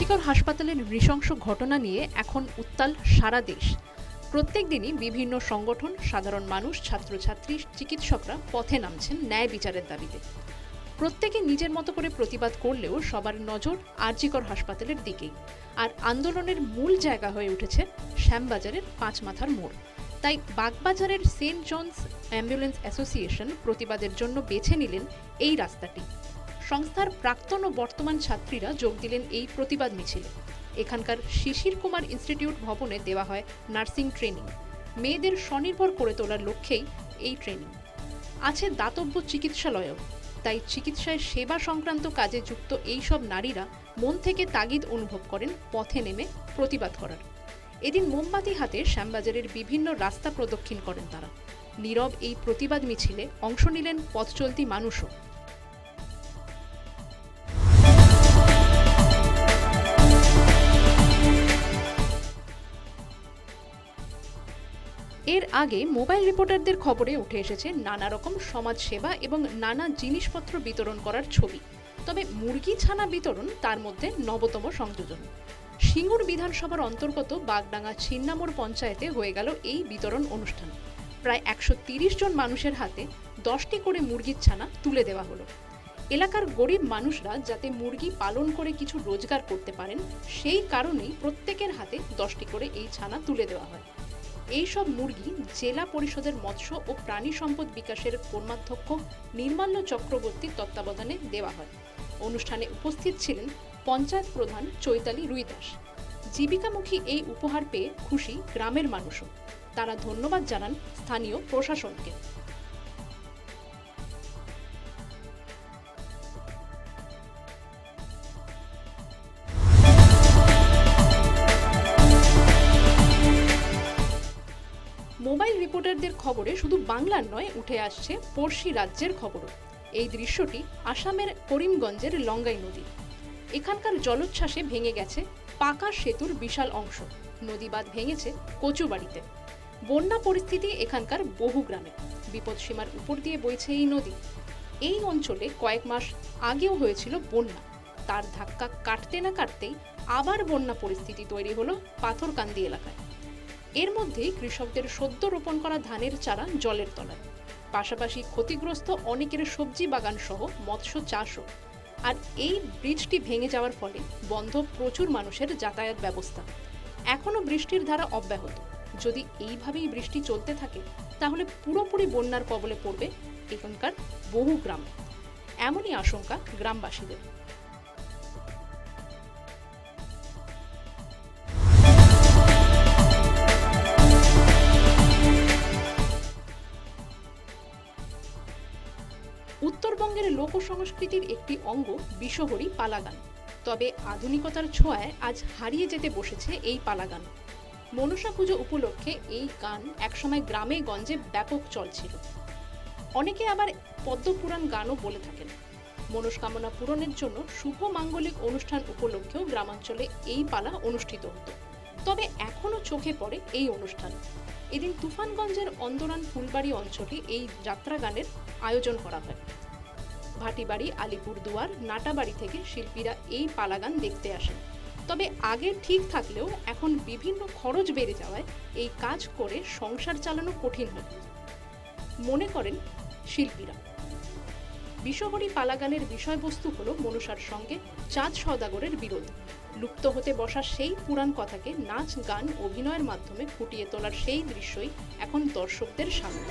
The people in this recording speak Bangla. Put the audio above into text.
আরজিকর হাসপাতালের নৃশংস ঘটনা নিয়ে এখন উত্তাল সারা দেশ। প্রত্যেক দিনই বিভিন্ন সংগঠন, সাধারণ মানুষ, ছাত্রছাত্রী, চিকিৎসকরা পথে নামছেন ন্যায় বিচারের দাবিতে। প্রত্যেকে নিজের মতো করে প্রতিবাদ করলেও সবার নজর আরজিকর হাসপাতালের দিকেই। আর আন্দোলনের মূল জায়গা হয়ে উঠেছে শ্যামবাজারের পাঁচ মাথার মোড়। তাই বাগবাজারের সেন্ট জনস অ্যাম্বুলেন্স অ্যাসোসিয়েশন প্রতিবাদের জন্য বেছে নিলেন এই রাস্তাটি। সংস্থার প্রাক্তন ও বর্তমান ছাত্রীরা যোগ দিলেন এই প্রতিবাদ মিছিলে। এখানকার শিশির কুমার ইনস্টিটিউট ভবনে দেওয়া হয় নার্সিং ট্রেনিং। মেয়েদের স্বনির্ভর করে তোলার লক্ষ্যেই এই ট্রেনিং। আছে দাতব্য চিকিৎসালয়ও, তাই চিকিৎসায় সেবা সংক্রান্ত কাজে যুক্ত এই সব নারীরা মন থেকে তাগিদ অনুভব করেন, পথে নেমে প্রতিবাদ করার। এদিন মোমবাতি হাতে শ্যামবাজারের বিভিন্ন রাস্তা প্রদক্ষিণ করেন তারা। নীরব এই প্রতিবাদ মিছিলে অংশ নিলেন পথচলতি মানুষও। আগে মোবাইল রিপোর্টারদের খবরে উঠে এসেছে নানা রকম সমাজ সেবা এবং নানা জিনিসপত্র বিতরণ করার ছবি। তবে মুরগি ছানা বিতরণ তার মধ্যে নবতম সংযোজন। সিঙ্গুর বিধানসভার অন্তর্গত বাগডাঙ্গা ছিন্নামোড় পঞ্চায়েতে হয়ে গেল এই বিতরণ অনুষ্ঠান। প্রায় একশো জন মানুষের হাতে দশটি করে মুরগির ছানা তুলে দেওয়া হলো। এলাকার গরিব মানুষরা যাতে মুরগি পালন করে কিছু রোজগার করতে পারেন, সেই কারণেই প্রত্যেকের হাতে দশটি করে এই ছানা তুলে দেওয়া হয়। এই সব মুরগি জেলা পরিষদের মৎস্য ও প্রাণী সম্পদ বিকাশের কর্মাধ্যক্ষ নির্মাল্য চক্রবর্তীর তত্ত্বাবধানে দেওয়া হয়। অনুষ্ঠানে উপস্থিত ছিলেন পঞ্চায়েত প্রধান চৈতালি রুইদাস। জীবিকামুখী এই উপহার পেয়ে খুশি গ্রামের মানুষও। তারা ধন্যবাদ জানান স্থানীয় প্রশাসনকে। মোবাইল রিপোর্টারদের খবরে শুধু বাংলার নয়, উঠে আসছে পড়শি রাজ্যের খবরও। এই দৃশ্যটি আসামের করিমগঞ্জের লঙ্গাই নদী। এখানকার জলোচ্ছ্বাসে ভেঙে গেছে পাকা সেতুর বিশাল অংশ। নদীবাঁধ ভেঙেছে কচুবাড়িতে। বন্যা পরিস্থিতি এখানকার বহু গ্রামে। বিপদসীমার উপর দিয়ে বইছে এই নদী। এই অঞ্চলে কয়েক মাস আগেও হয়েছিল বন্যা। তার ধাক্কা কাটতে না কাটতেই আবার বন্যা পরিস্থিতি তৈরি হলো পাথরকান্দি এলাকায়। এর মধ্যেই কৃষকদের সদ্য রোপণ করা ধানের চারা জলের তলায়। পাশাপাশি ক্ষতিগ্রস্ত অনেকের সবজি বাগান সহ মৎস্য চাষও। আর এই ব্রিজটি ভেঙে যাওয়ার ফলে বন্ধ প্রচুর মানুষের যাতায়াত ব্যবস্থা। এখনও বৃষ্টির ধারা অব্যাহত। যদি এইভাবেই বৃষ্টি চলতে থাকে, তাহলে পুরোপুরি বন্যার কবলে পড়বে এখানকার বহু গ্রাম। এমনই আশঙ্কা গ্রামবাসীদের। লোক সংস্কৃতির একটি অঙ্গ বিশ্বহরি পালাগান। তবে আধুনিকতার ছোঁয়ায় আজ হারিয়ে যেতে বসেছে এই পালাগান। মনসা পুজো উপলক্ষে এই গান একসময় গ্রামে গঞ্জে ব্যাপক চল ছিল। অনেকে আবার পদ্মপুরাণ গানও বলে থাকেন। মনস্কামনা পূরণের জন্য শুভ মাঙ্গলিক অনুষ্ঠান উপলক্ষেও গ্রামাঞ্চলে এই পালা অনুষ্ঠিত হতো। তবে এখনও চোখে পড়ে এই অনুষ্ঠান। এদিন তুফানগঞ্জের অন্দরান ফুলবাড়ি অঞ্চলে এই যাত্রা গানের আয়োজন করা হয়। ভাটিবাড়ি, আলিপুরদুয়ার, নাটাবাড়ি থেকে শিল্পীরা এই পালাগান দেখতে আসেন। তবে আগে ঠিক থাকলেও এখন বিভিন্ন খরচ বেড়ে যাওয়ায় এই কাজ করে সংসার চালানো কঠিন হয় মনে করেন শিল্পীরা। বিশ্বহরি পালাগানের বিষয়বস্তু হলো মনুষার সঙ্গে চাঁদ সদাগরের বিরোধ। লুপ্ত হতে বসা সেই পুরাণ কথাকে নাচ, গান, অভিনয়ের মাধ্যমে ফুটিয়ে তোলার সেই দৃশ্যই এখন দর্শকদের সামনে।